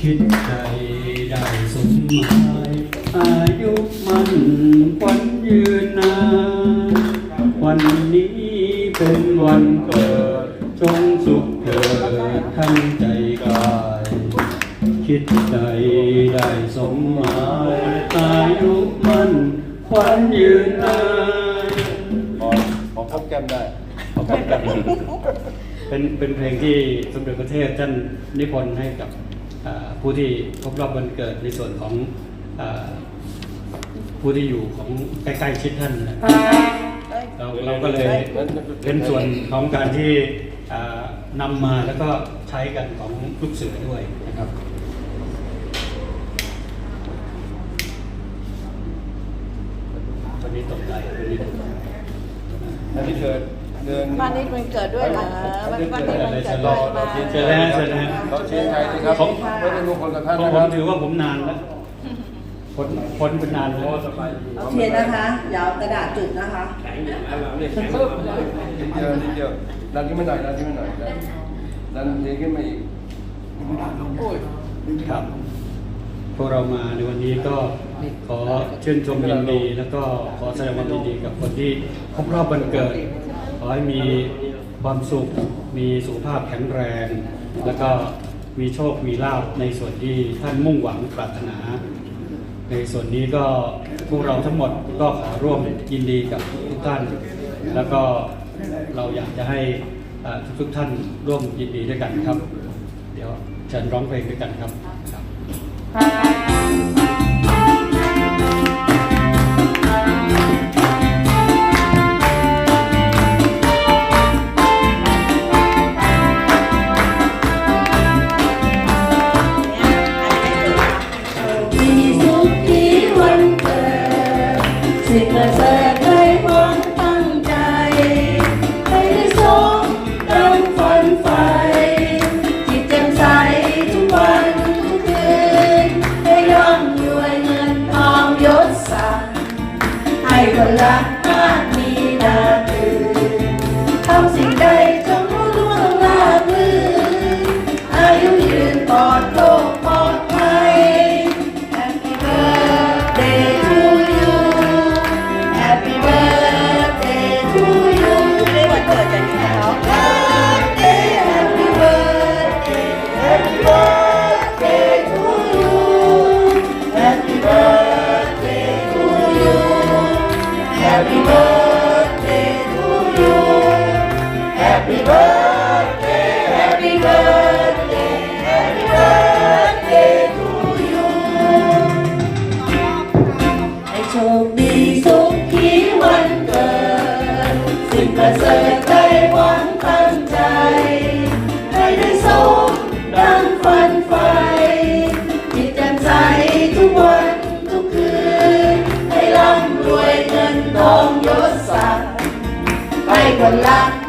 คิดใจได้สมหมายอายุมันควันยืนนานวันนี้เป็นวันเกิด จงสุขเถิดทั้งใจกาย คิดใจได้สมหมายอายุมันควันยืนนานขอขอพบแก้มได้ขอบคุณครับเป็นเป็นเพลงที่สมเด็จพระเทพท่านนิพนธ์ให้กับ ผู้ที่ครบรอบวันเกิดในส่วนของอ่าผู้ที่อยู่ของใกล้ๆชิดท่านนะเราเราก็เลยเป็นส่วนของการที่อ่านำมาแล้วก็ใช้กันของลูกเสือด้วยนะครับวันนี้ตกใจวันนี้ตกใจอันนี้เกิด เดือนวันนี้มันเกิดด้วยเหรอวันวันนี้มันเกิดรด้อวยเรามาเชิญเชิญแล้วเชิญแล้วเราเชิญใจสิครับไม่ได้รู้คนกับท่านเพราะนะผคมรับถือว่าผมนานแล้วพ้นพ้นเป็นนานแล้วเอาเทียนนะคะอย่าเอากระดาษจุดนะคะนิดเดียวนิดเดียวดันขึ้นมาหน่อยดันขึ้นมาหน่อยดันดันเทขึ้นมาอีกโอ้ยครับ พวกเรามาในวันนี้ก็ขอชื่นชมยินดี แล้วก็ขอแสดงความยินดีกับคนที่ครบรอบวันเกิดข อให้มีความสุข มีสุขภาพแข็งแรง แล้วก็มีโชค มีลาภในส่วนที่ท่านมุ่งหวังปรารถนา ในส่วนนี้ก็พวกเราทั้งหมดก็ขอร่วมยินดีกับทุกท่าน แล้วก็เราอยากจะให้ทุกท่านร่วมยินดีด้วยกันครับ เดี๋ยวเชิญร้องเพลงด้วยกันครับ ใประเสริฐได้หวังตั้งใจให้ได้สมดังฝันใฝ่จิตแจ่มใสทุกวันทุกคืน ให้ร่ำรวยเงินทองยศศักดิ์ให้คนรัก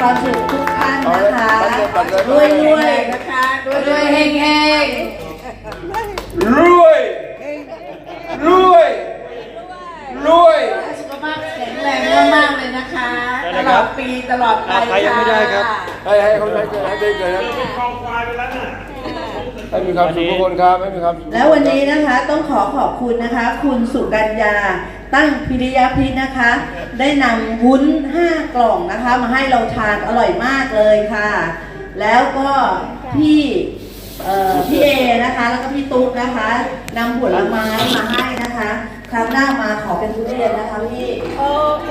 ความสุขทุกท่านนะคะรวยรวยๆนะคะรวยรวยๆเฮงเฮงรวยรวยรวย ๆสุขภาพแข็งแรง มากๆเลยนะคะตลอดปีตลอดไปใครยังไม่ได้ครับ ให้ให้เขาใช้เกิดให้ได้เกิดนะให้มีความสุขทุกคนครับให้มีความสุข แล้ววันนี้นะคะต้องขอขอบคุณนะคะ คุณสุกัญญาตั้งพิริยาพิษนะคะ ได้นำวุ้น 5 กล่องนะคะ มาให้เราทานอร่อยมากเลยค่ะ แล้วก็พี่เอ่อพี่เอนะคะ แล้วก็พี่ตุ๊กนะคะนำผลไม้มาให้นะคะ ครั้งหน้ามาขอเป็นทุเรียนนะคะพี่ โอเค